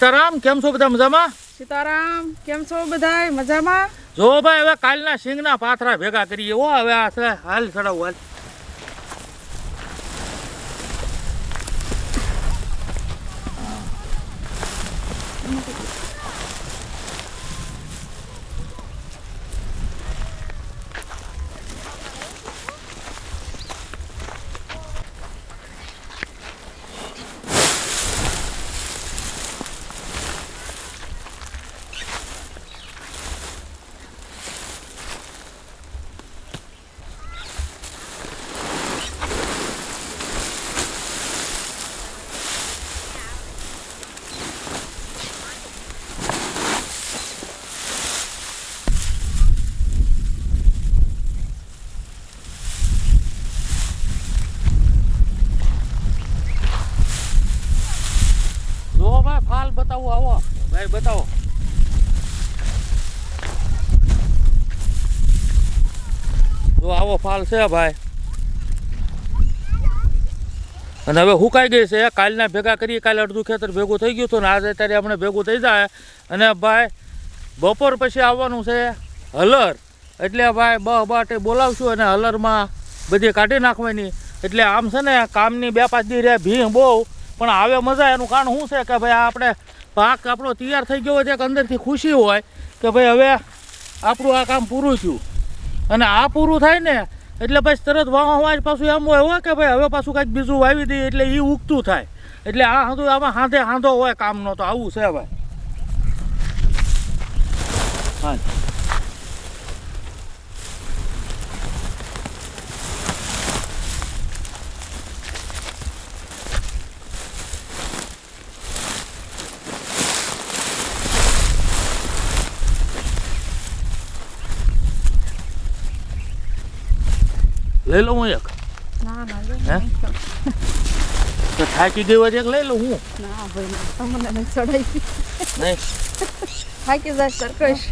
સીતારામ કેમ છો બધા મજામાં? સીતારામ કેમ છો બધાય? મજામાં? જો ભાઈ હવે કાલના સિંગના પાથરા ભેગા કરીએ હો હવે આ હાલ ચડાવું હાલ જો ભાઈ ફાલ બતાવો આવો ભાઈ બતાવો ફાલ છે, ભાઈ. અને હવે હુકાઈ ગઈ છે કાલના ભેગા કરીએ, કાલે અડધું ખેતર ભેગું થઈ ગયું હતું ને આજે ત્યારે આપણે ભેગું થઈ જાય. અને ભાઈ, બપોર પછી આવવાનું છે હલર. એટલે ભાઈ બહ બાટે બોલાવશું અને હલરમાં બધી કાઢી નાખવાની. એટલે આમ છે ને, કામની બે પાંચ દી રહે ભીં બહુ. પણ આવે મજા, એનું કારણ શું છે કે ભાઈ આપણે પાક આપણો તૈયાર થઈ ગયો હોય છે કે અંદરથી ખુશી હોય કે ભાઈ, હવે આપણું આ કામ પૂરું થયું. અને આ પૂરું થાય ને એટલે પછી તરત વાહ જ પાછું એમ હોય કે ભાઈ હવે પાછું કાંઈક બીજું વાવી દઈએ એટલે એ ઉગતું થાય. એટલે આ હાંધો, આમાં હાંધે હાંધો હોય કામનો તો આવું છે ભાઈ હા. લઈ લઉં હું એક. ના ના હે? તો. થાકી ગઈ હોય એક લઈ લઉં હું. ના ભાઈ તમને ચડાવી નહીં. થાકી જાય સરકશ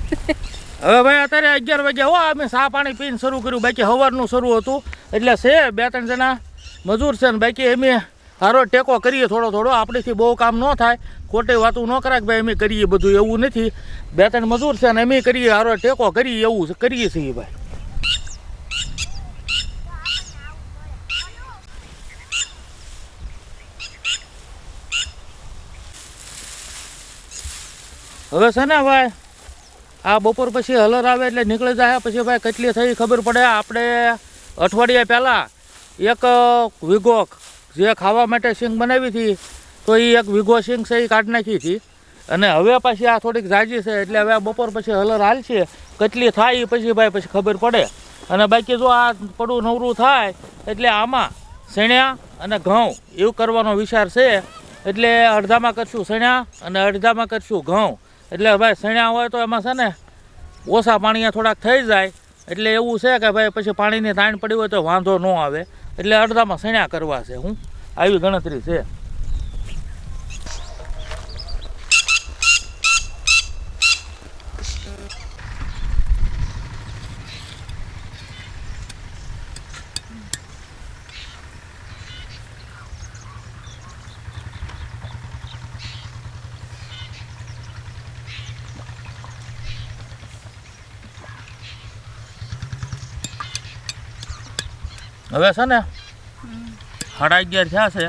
હવે ભાઈ અત્યારે અગિયાર વાગ્યા હો અમે સા પાણી પીને શરૂ કર્યું. બાકી સવારનું શરૂ હતું. એટલે છે બે ત્રણ જણા મજૂર છે ને બાકી અમે હારો ટેકો કરીએ થોડો થોડો. આપણીથી બહુ કામ ન થાય. ખોટી વાતું ન કરાય ભાઈ અમે કરીએ બધું એવું નથી. બે ત્રણ મજૂર છે ને અમે કરીએ હારો ટેકો કરીએ એવું કરીએ છીએ ભાઈ. હવે છે ને ભાઈ, આ બપોર પછી હલર આવે એટલે નીકળી જાય. પછી ભાઈ કેટલી થઈ ખબર પડે? આપણે અઠવાડિયા પહેલાં એક વિગો જે ખાવા માટે સિંગ બનાવી હતી, તો એ એક વિગો સિંગ છે એ કાઢી નાખી હતી. અને હવે પછી આ થોડીક જાજી છે, એટલે હવે બપોર પછી હલર હાલશે. કેટલી થાય એ પછી ભાઈ પછી ખબર પડે. અને બાકી જો આ પડું નવરું થાય, એટલે આમાં સણ્યા અને ઘઉં, એવું કરવાનો વિચાર છે. એટલે અડધામાં કરશું સણ્યા અને અડધામાં કરશું ઘઉં. એટલે ભાઈ સણ્યા હોય તો એમાં છે ને ઓછા પાણી થોડાક થઈ જાય. એટલે એવું છે કે ભાઈ પછી પાણીની તાણ પડી હોય તો વાંધો ન આવે. એટલે અડધામાં સણ્યા કરવા છે હું. આવી ગણતરી છે. હવે છે ને સાડા અગિયાર થયા છે.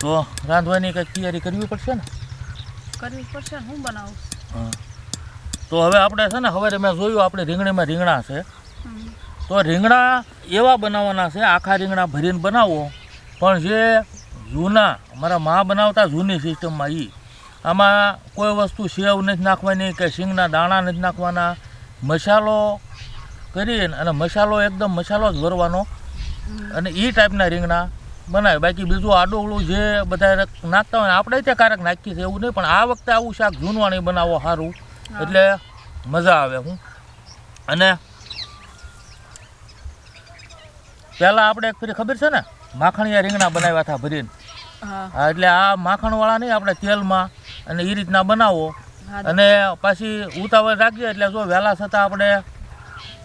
તો રાંધવાની કંઈક તૈયારી કરવી પડશે ને? કરવી પડશે ને, હું બનાવું? હા. તો હવે આપણે છે ને હવે મેં જોયું આપણે રીંગણીમાં રીંગણા છે. તો રીંગણા એવા બનાવવાના છે આખા રીંગણા ભરીને બનાવો. પણ જે જૂના અમારા મા બનાવતા જૂની સિસ્ટમમાં એ આમાં કોઈ વસ્તુ સેવ નથી નાખવાની કે સિંગના દાણા નથી નાખવાના. મસાલો કરીને અને મસાલો એકદમ મસાલો જ ભરવાનો. અને એ ટાઈપના રીંગણા બનાવે. બાકી બીજું આડોગળું જે બધા નાખતા હોય આપણે ત્યાં ક્યારેક નાખીએ છીએ એવું નહીં પણ આ વખતે આવું શાક જૂનવાણી બનાવો સારું એટલે મજા આવે હું. અને પહેલાં આપણે એક ફરી ખબર છે ને માખણીયા રીંગણા બનાવ્યા હતા ભરીને. હા. એટલે આ માખણવાળા નહીં આપણે તેલમાં અને એ રીતના બનાવો. અને પાછી ઉતાવળ રાખીએ એટલે જો વહેલા છતાં આપણે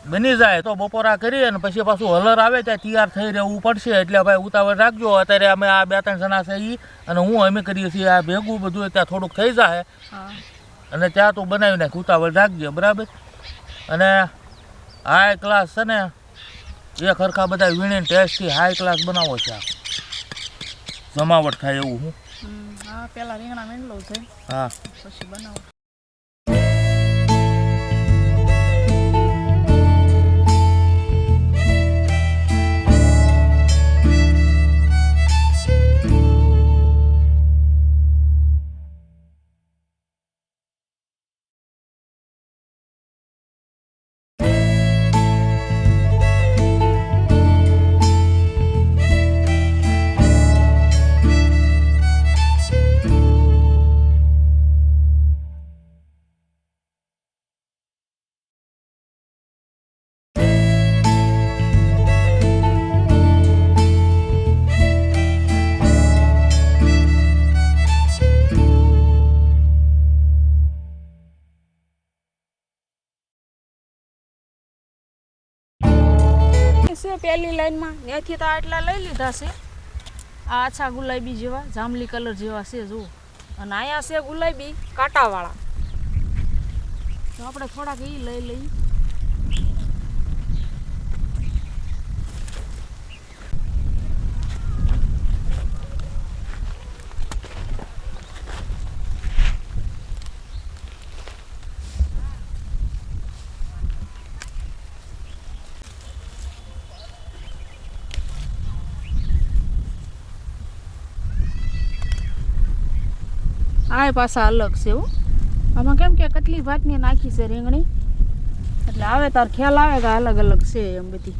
બની જાય તો બપોરા કરી અને પછી પાછું હલર આવે ત્યાં તૈયાર થઈ રહેવું પડશે. એટલે ભાઈ ઉતાવળ રાખજો. અત્યારે અમે આ બે ત્રણ જણા છે એ અને હું અમે કરીએ છીએ આ ભેગું બધું. ત્યાં થોડુંક થઈ જાય. અને ત્યાં તું બનાવી નાખ. ઉતાવળ રાખજે બરાબર? અને હાઈ ક્લાસ છે ને એ ખરખા બધા વીણીને ટેસ્ટથી હાઈ ક્લાસ બનાવો છે આ જમાવટ થાય એવું હું. હા પેલા રીંગણા મીંડલો છે. હા. પછી બનાવો. છે પહેલી લાઈનમાં? ત્યાંથી તો આટલા લઈ લીધા છે. આ આછા ગુલાબી જેવા, જાંબલી કલર જેવા છે, જુઓ. અને અહીંયા છે ગુલાબી કાંટાવાળા. તો આપણે થોડાક એ લઈ લઈ આ પાછા અલગ છે હો. આમાં કેમ કે કેટલી ભાતની નાખી છે રીંગણી? એટલે આવે તાર ખ્યાલ આવે કે અલગ અલગ છે એમ બધી.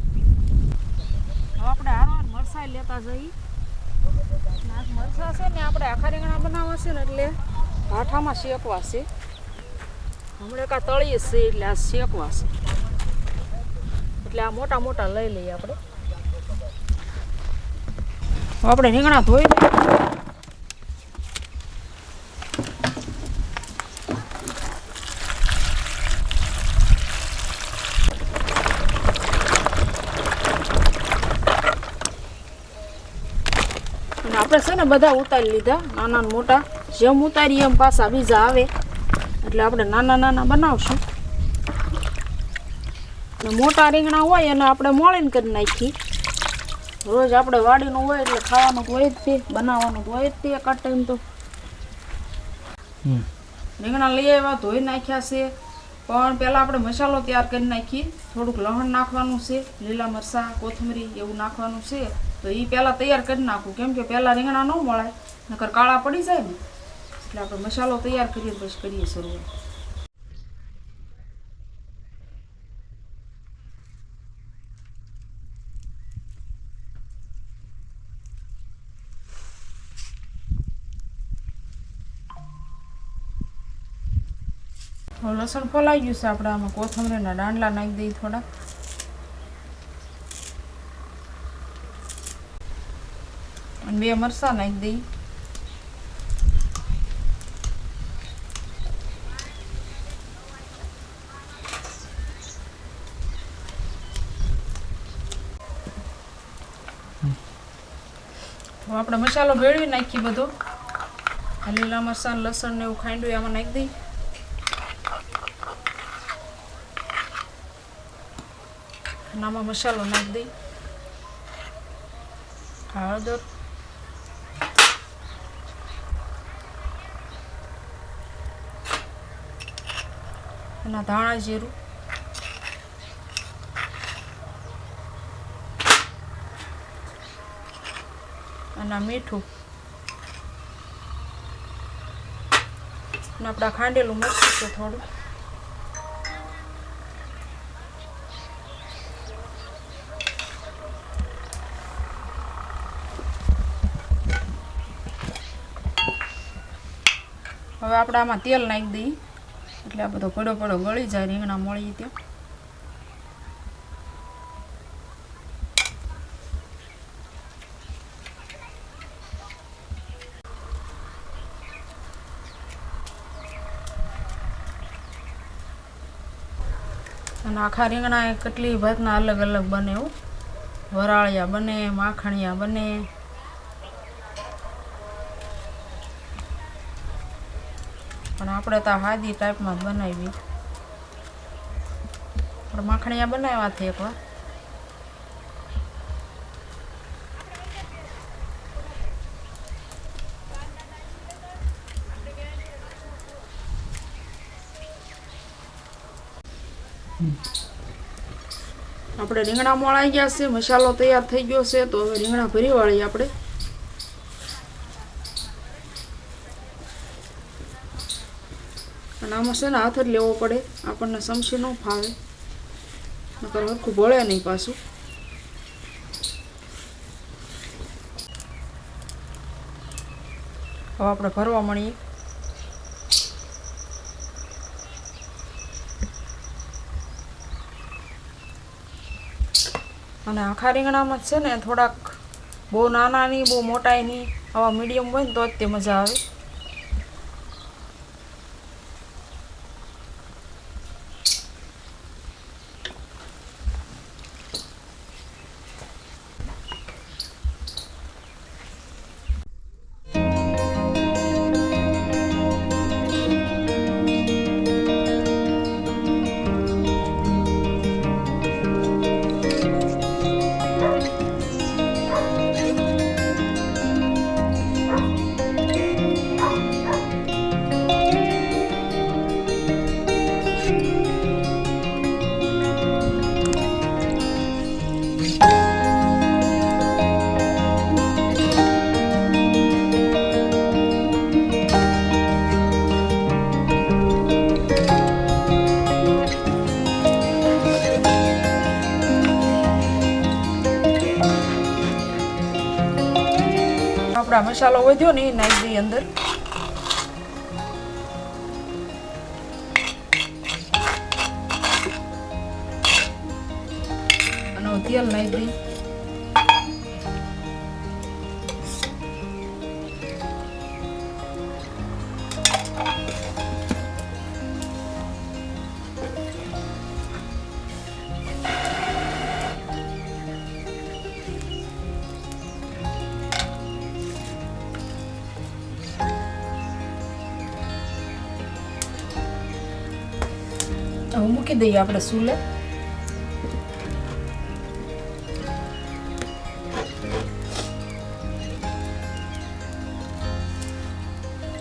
હવે આપણે હારવાર મરસાઈ લેતા જઈ મરસા છે ને આપણે આખા રીંગણા બનાવવા છે ને એટલે ભાઠામાં શેકવા છે. હમણાં કાં તળીએ છે એટલે આ શેકવા છે. એટલે આ મોટા મોટા લઈ લઈએ આપણે. આપણે રીંગણા ધોઈ આપણે છે ને બધા ઉતારી લીધા નાના મોટા. જેમ ઉતારીએ એમ પાછા બીજા આવે. એટલે આપણે નાના નાના બનાવશું. અને મોટા રીંગણા હોય એને આપણે મોળીને કરી નાખી રોજ આપણે વાડીનું હોય એટલે ખાવાનું હોય જ તે બનાવવાનું હોય જ તે એક ટાઈમ તો. રીંગણા લઈ આવ્યા ધોઈ નાખ્યા છે. પણ પહેલાં આપણે મસાલો તૈયાર કરી નાખીએ. થોડુંક લહણ નાખવાનું છે લીલા મરચાં કોથમરી એવું નાખવાનું છે. તો એ પહેલાં તૈયાર કરી નાખું. કેમ કે પહેલાં રીંગણા ન મળે, નકર કાળા પડી જાય ને, એટલે આપણે મસાલો તૈયાર કરીએ પછી કરીએ શરૂઆત. લસણ ફોલાઈ ગયું છે આપણે, આમાં કોથમરીના દાંડલા નાખી દઈએ થોડા બે મરસા નાખી દઈ. આપણે મસાલો ભેળવી નાખીએ બધો. લીલા મરચાં લસણ ને એવું ખાંડું આમાં નાખી દઈ. આમાં મસાલો નાખી દઈ. હળદર એના ધાણા જીરું. અને મીઠું. અને આપણા ખાંડેલું મરચું થોડું. હવે આપણે આમાં તેલ નાખી દઈએ. એટલે આ બધો પડો પડો ગળી જાય રીંગણા મળી ત્યાં. અને આખા રીંગણા કેટલી ભાતના અલગ અલગ બને એવું વરાળિયા બને, માખણિયા બને. આપણે તો હાદી ટાઈપમાં જ બનાવી. પણ માખણિયા બનાવ્યા છે એકવાર આપણે રીંગણા મોળાઈ ગયા છે, મસાલો તૈયાર થઈ ગયો છે, તો હવે રીંગણા ભરી વાળીએ આપણે આમાં ને હાથ જ લેવો પડે. આપણને સમસી ન ફાવે. નકર હરખું ભળે નહીં પાછું. હવે આપણે ભરવા મળીએ. અને આખા રીંગણામાં છે ને થોડાક બહુ નાના નહીં બહુ મોટાય નહીં આવા મીડિયમ હોય ને તો જ તે મજા આવે. આપણા મસાલો વધ્યો ને એ નાખી દઈએ અંદર. અને તેલ નાખી દઈએ. મૂકી દઈએ આપણે સૂલે.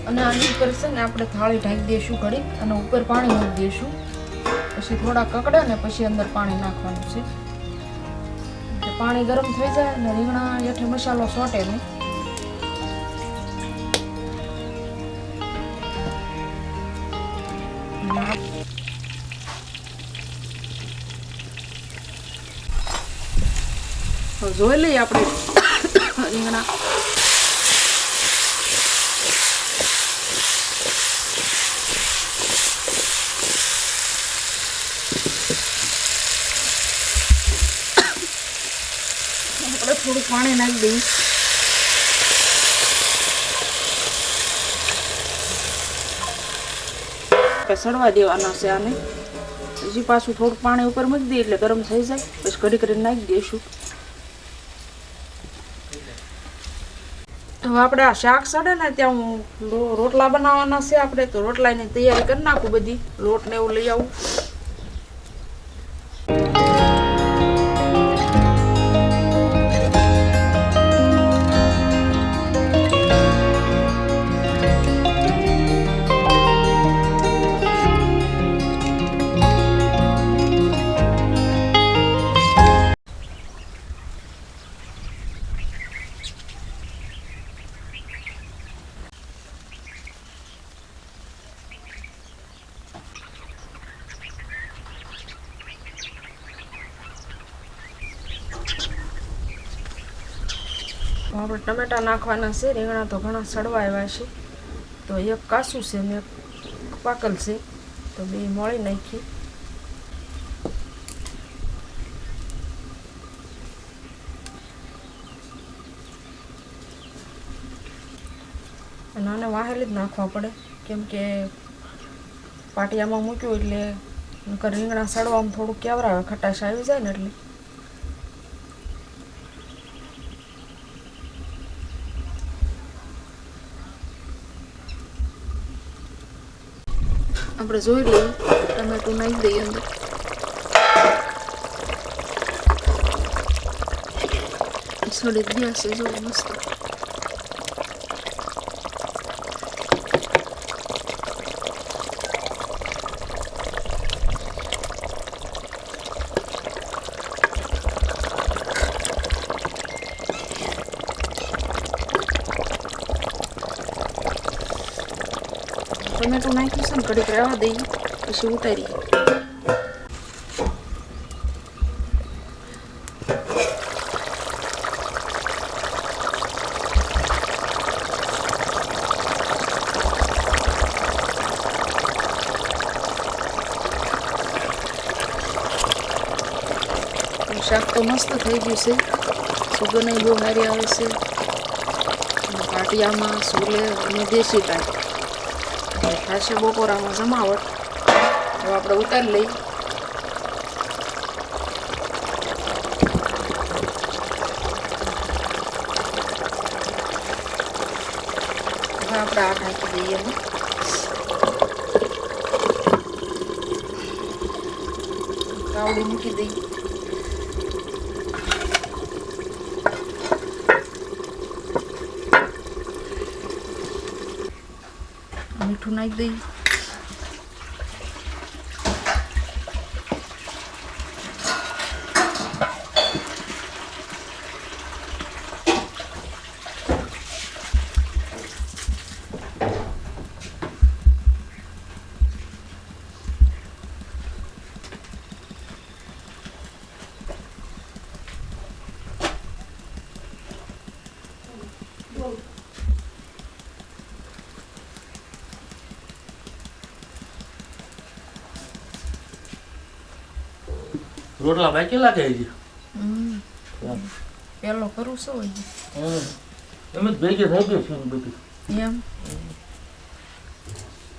અને આની ઉપર છે ને, આપણે થાળી ઢાંકી દઈશું ઘડી અને ઉપર પાણી મૂકી દઈશું. પછી થોડા કકડે ને પછી અંદર પાણી નાખવાનું છે. પાણી ગરમ થઈ જાય અને રીંગણા હેઠે મસાલો સોટે નહીં. જોઈ લઈએ આપણે. રીંગણા. થોડું પાણી નાખી દઈએ. આપણે સડવા દેવાના છે આને. હજી પાછું થોડું પાણી ઉપર મૂકી દઈએ એટલે ગરમ થઈ જાય. પછી ઘડી કરીને નાખી દઈશું. હવે આપણે આ શાક સડે ને ત્યાં હું રોટલા બનાવવાના છે આપણે, તો રોટલાની તૈયારી કરી નાખું બધી. લોટ ને એવું લઈ આવું. ટમેટા નાખવાના છે, રીંગણા તો ઘણા સડવા આવ્યા છે. તો એક કાસું છે ને એક પાકલ છે, તો બે મળી નાખી. અને આને વાહેલી જ નાખવા પડે, કેમ કે પાટિયામાં મૂક્યું એટલે રીંગણા સડવામાં થોડુંક કેવરાવે ખટાશ આવી જાય ને એટલે. આપણે જોઈ લઈએ. ટમેટું નાખી દઈએ અંદર. છોડી ગયા છે જો મસ્ત ટમેટું ઘડીક રહેવા દઈએ પછી શાક તો મસ્ત થઈ ગયું છે સુગંધ બહુ સારી આવે છે પાટિયામાં સોલે અને દેશી ટાઈપ થશે બપોરામાં જમાવટ હવે આપણે ઉતારી લઈ હવે આપણે આ ઢાંકી દઈએ એમાં કાવડી મૂકી દઈએ મીઠું રોટલા બાકી લાગે એમ. પેલો કરું શું હમ. એમ જ ભેગી થઈ ગઈ છે બધી. એમ?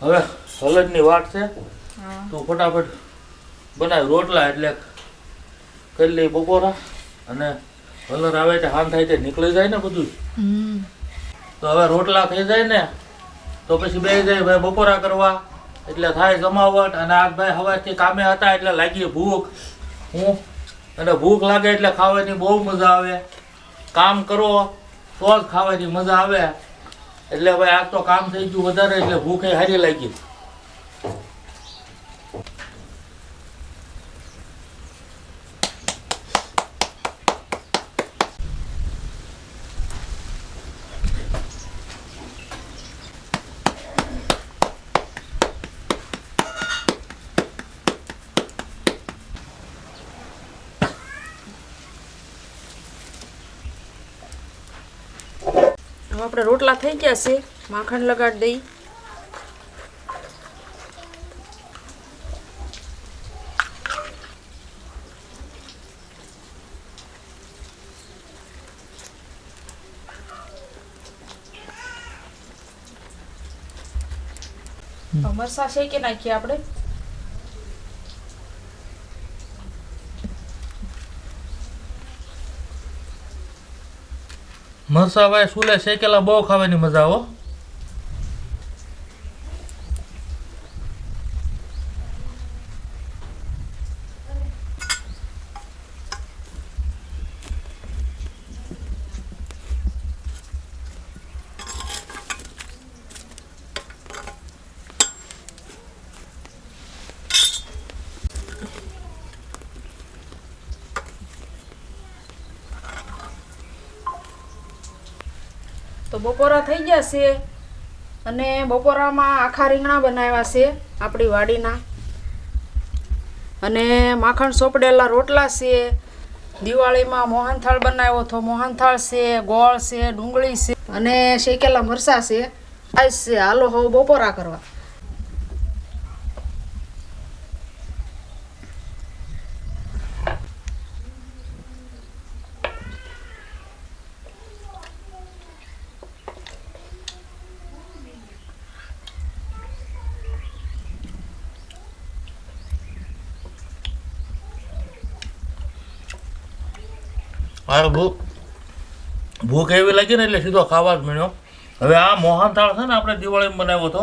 હવે હળદની વાટ છે. તું ફટાફટ બનાવ રોટલા એટલે કરી લઈ બપોરા. અને હલર આવે તે હાન થાય તે નીકળી જાય ને બધું. તો હવે રોટલા થઈ જાય ને તો પછી બે જાય ભાઈ બપોરા કરવા. એટલે થાય જમાવટ અને આજ ભાઈ હવાથી કામે હતા એટલે લાગી ભૂખ. હું? અને ભૂખ લાગે એટલે ખાવાની બહુ મજા આવે. કામ કરો, તો જ ખાવાની મજા આવે. એટલે ભાઈ આજ તો કામ થઈ ગયું વધારે, એટલે ભૂખે હારી લાગી હવે આપણે છે માખણ લગાડી દઈ. મરસા કે નાખીએ આપણે? મરસા ભાઈ સુલે શેકેલા બહુ ખાવાની મજા આવો. તો બપોરા થઈ ગયા છે અને બપોરામાં આખા રીંગણા બનાવ્યા છે આપણી વાડીના. અને માખણ સોપડેલા રોટલા છે, દિવાળીમાં મોહનથાળ બનાવ્યો તો મોહનથાળ છે, ગોળ છે, ડુંગળી છે અને શેકેલા મરસા છે. આ છે, હાલો હવે બપોરા કરવા. મારે ભૂખ ભૂખ એવી લાગી ને એટલે સીધો ખાવા જ મળ્યો. હવે આ મોહનથાળ છે ને આપણે દિવાળીમાં બનાવ્યો હતો.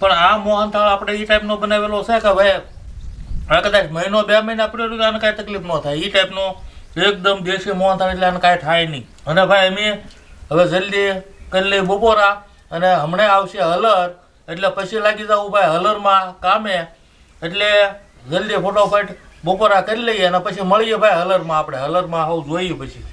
પણ આ મોહનથાળ આપણે એ ટાઈપનો બનાવેલો છે કે ભાઈ, આ કદાચ મહિનો, બે મહિના પડ્યો તો આને કાંઈ તકલીફ ન થાય. એ ટાઈપનો એકદમ દેશી મોહનથાળ એટલે આને કાંઈ થાય નહીં. અને ભાઈ અમે હવે જલ્દી કરી લઈ બપોરા અને હમણાં આવશે હલર. એટલે પછી લાગી જવું ભાઈ હલરમાં કામે. એટલે જલ્દી ફટોફટ બપોરા કરી લઈએ અને પછી મળીએ ભાઈ હલરમાં આપણે. હલરમાં હોવ જોઈએ પછી.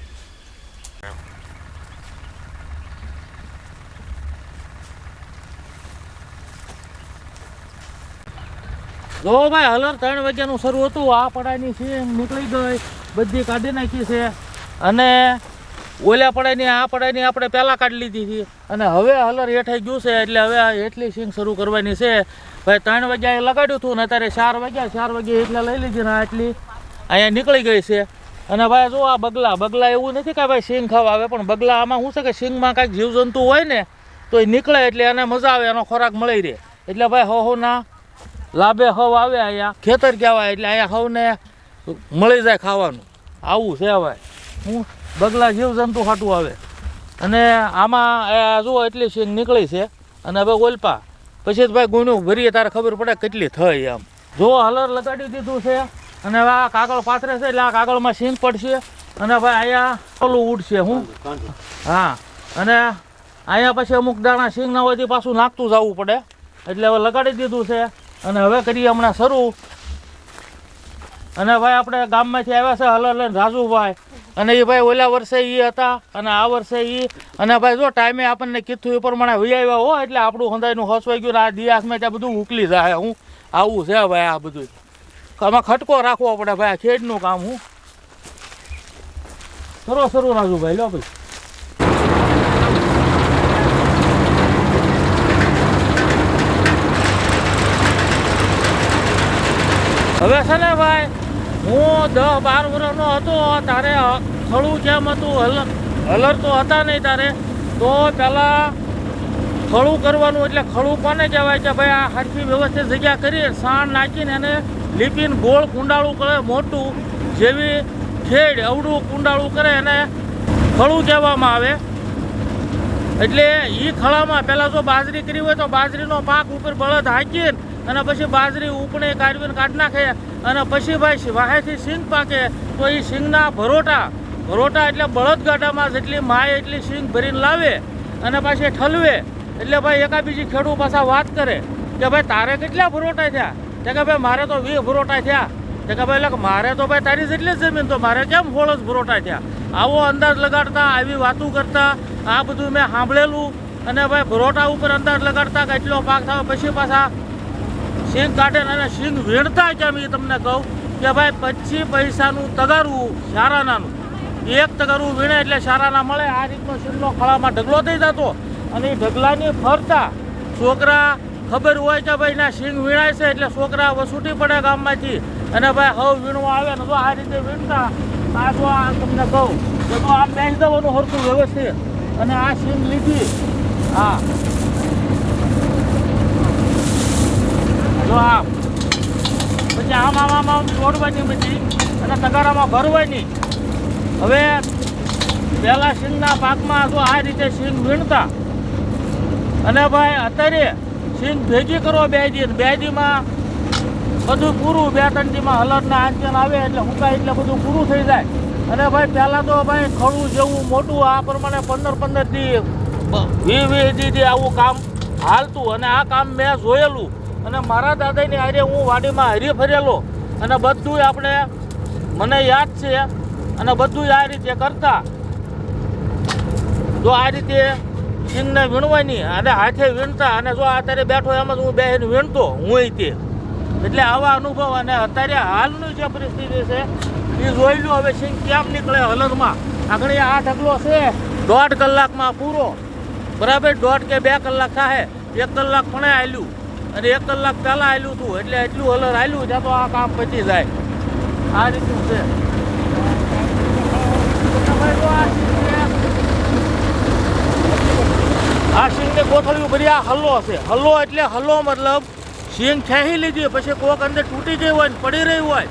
જો ભાઈ હલર ત્રણ વાગ્યાનું શરૂ હતું, આ પડાની છે નીકળી ગઈ, બધી કાઢી નાખી છે. અને ઓલા પડાની આ પડાની આપણે પહેલાં કાઢી લીધી હતી. અને હવે હલર હેઠાઈ ગયું છે, એટલે હવે હેઠલી સિંગ શરૂ કરવાની છે. ભાઈ, ત્રણ વાગ્યા લગાડ્યું હતું ને અત્યારે ચાર વાગ્યા ચાર વાગ્યા એટલે લઈ લીધી ને આટલી. અહીંયા નીકળી ગઈ છે. અને ભાઈ, જો આ બગલા બગલા એવું નથી કે ભાઈ સિંગ ખાવા આવે, પણ બગલા આમાં શું છે કે સિંગમાં કાંઈક જીવજંતુ હોય ને, તો એ નીકળે એટલે એને મજા આવે, એનો ખોરાક મળી રહે. એટલે ભાઈ હો ના લાભે હવ આવે અહીંયા. ખેતર કહેવાય, એટલે અહીંયા હવને મળી જાય ખાવાનું. આવું છે ભાઈ હું બગલા જીવજંતુ હાટું આવે. અને આમાં જુઓ એટલી સિંગ નીકળી છે. અને હવે ઓલપા. પછી ભાઈ ગુણ્યું ભરીએ તારે ખબર પડે કેટલી થઈ આમ જુઓ હલર લગાડી દીધું છે. અને હવે આ કાગળ પાથરે છે એટલે આ કાગળમાં સિંગ પડશે. અને ભાઈ અહીંયા ઓલું ઉડશે હું? હા. અને અહીંયા પછી અમુક દાણા સિંગ ના હોય તે પાછું નાખતું જવું પડે. એટલે હવે લગાડી દીધું છે. અને હવે કરીએ હમણાં શરૂ. અને ભાઈ આપણે ગામમાંથી આવ્યા છે હલર લઈને રાજુભાઈ. અને એ ભાઈ ઓલા વર્ષે એ હતા, અને આ વર્ષે એ અને ભાઈ જો ટાઈમે આપણને કીધું એ પ્રમાણે વહી આવ્યા હો, એટલે આપણું હંદાયનું હસવાઈ ગયું આ દિયાસમાં ત્યાં બધું ઉકલી જાય. હું આવું છે ભાઈ આ બધું. આમાં ખટકો રાખવો પડે ભાઈ, આ ખેડનું કામ હું. સરો શરૂ રાજુભાઈ લો ભાઈ. હવે છે ને ભાઈ હું દસ બાર વર્ષનો હતો, તારે થળું જેમ હતું હલર હલર તો હતા નહીં તારે. તો પહેલાં ખળું કરવાનું એટલે ખળું કોને કહેવાય કે ભાઈ આ હરખી વ્યવસ્થિત જગ્યા કરી, સાણ નાખીને એને લીપીને ગોળ કુંડાળું કરે, મોટું જેવી ખેડ, અવડું કુંડાળું કરે, એને ખળું કહેવામાં આવે. એટલે એ ખળામાં પહેલાં જો બાજરી કરી હોય તો બાજરીનો પાક ઉપર બળદ હાંકીને અને પછી બાજરી ઉપણે કાઢવીને કાઢી નાખે. અને પછી ભાઈ વાહેથી સિંગ પાકે. તો એ સિંગના ભરોટા. ભરોટા એટલે બળદગાડામાં જેટલી માય એટલી સિંગ ભરીને લાવે અને પાછી ઠલવે. એટલે ભાઈ એકા બીજી ખેડૂત પાછા વાત કરે કે ભાઈ તારે કેટલા ભરોટા થયા? તે કે ભાઈ મારે તો વીસ ભરોટા થયા. તે કે ભાઈ એટલે મારે તો ભાઈ તારી જેટલી જમીન, તો મારે કેમ ફોળ જ ભરોટા થયા? આવો અંદાજ લગાડતા, આવી વાતો કરતા, આ બધું મેં સાંભળેલું. અને ભાઈ ભરોટા ઉપર અંદાજ લગાડતા કે એટલો પાક થાય, પછી પાછા સિંગ કાઢે અને સિંગ વીણતા કેમ એ તમને કહું કે ભાઈ પચીસ પૈસાનું તગારું શારાનાનું. એક તગારું વીણે એટલે શારાના મળે. આ રીતનો શીંગનો ખળામાં ઢગલો થઈ જતો અને એ ઢગલાની ફરતા છોકરા ખબર હોય કે ભાઈ ના શીંગ વીણાય છે એટલે છોકરા વસૂટી પડે ગામમાંથી. અને ભાઈ હવ વીણવા આવે ને તો આ રીતે વીણતા. આ તો આ તમને કહું તો આમ બેસી દેવાનું હરખું વ્યવસ્થિત. અને આ શીંગ લીધી. હા. જો આમ પછી આમ આમ આમ આમ તોડવાની બધી અને તગારામાં ભરવાની હવે પહેલા સિંગના પાકમાં જો આ રીતે સિંગ વીણતા. અને ભાઈ, અત્યારે સિંગ ભેગી કરો બે દી, બે દીમાં બધું પૂરું, બે, ત્રણ દીમાં હલરના આંચન આવે એટલે હુકાય એટલે બધું પૂરું થઈ જાય. અને ભાઈ, પહેલાં તો ભાઈ ખડું જેવું મોટું, આ પ્રમાણે પંદર પંદર દી, વી વી દી આવું કામ હાલતું. અને આ કામ મેં જોયેલું. અને મારા દાદાની હારે હું વાડીમાં હરી ફરેલો. અને બધું આપણે, મને યાદ છે, અને બધું આ રીતે કરતા. જો આ રીતે સિંગને વીણવાની અને હાથે વીણતા, અને જો અત્યારે બેઠો એમ જ હું બેહીને વીણતો હું તે. એટલે આવા અનુભવ અને અત્યારે હાલની જે પરિસ્થિતિ છે એ જોઈ લો હવે સિંગ કેમ નીકળે હલરમાં. આગળ આ ઢગલો છે, દોઢ કલાકમાં પૂરો. બરાબર, દોઢ કે બે કલાક થાય એક કલાક પણ આલ્યું અને એક કલાક પહેલાં આવેલું હતું એટલે એટલું હલર આવેલું ત્યાં તો આ કામ પચી જાય. આ રીતનું છે. આ સિંગને ગોથળ્યું ભરી આ હલ્લો છે. હલ્લો એટલે હલ્લો મતલબ સિંગ ખેંચી લીધી, પછી કોક અંદર તૂટી ગઈ હોય ને પડી રહી હોય,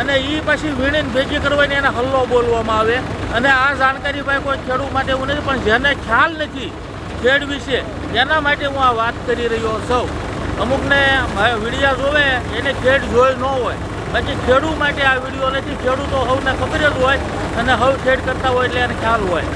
અને એ પછી વીણીને ભેગી કરવાની એને હલ્લો બોલવામાં આવે. અને આ જાણકારી ભાઈ કોઈ ખેડૂત માટે એવું નથી, પણ જેને ખ્યાલ નથી ખેડ વિશે, એના માટે હું આ વાત કરી રહ્યો છું. અમુકને વિડિયા જોવે, એને ખેડ જોઈ ન હોય. પછી ખેડૂત માટે આ વીડિયો નથી, ખેડૂતો હવને ખબર જ હોય અને હવ ખેડ કરતા હોય એટલે એને ખ્યાલ હોય.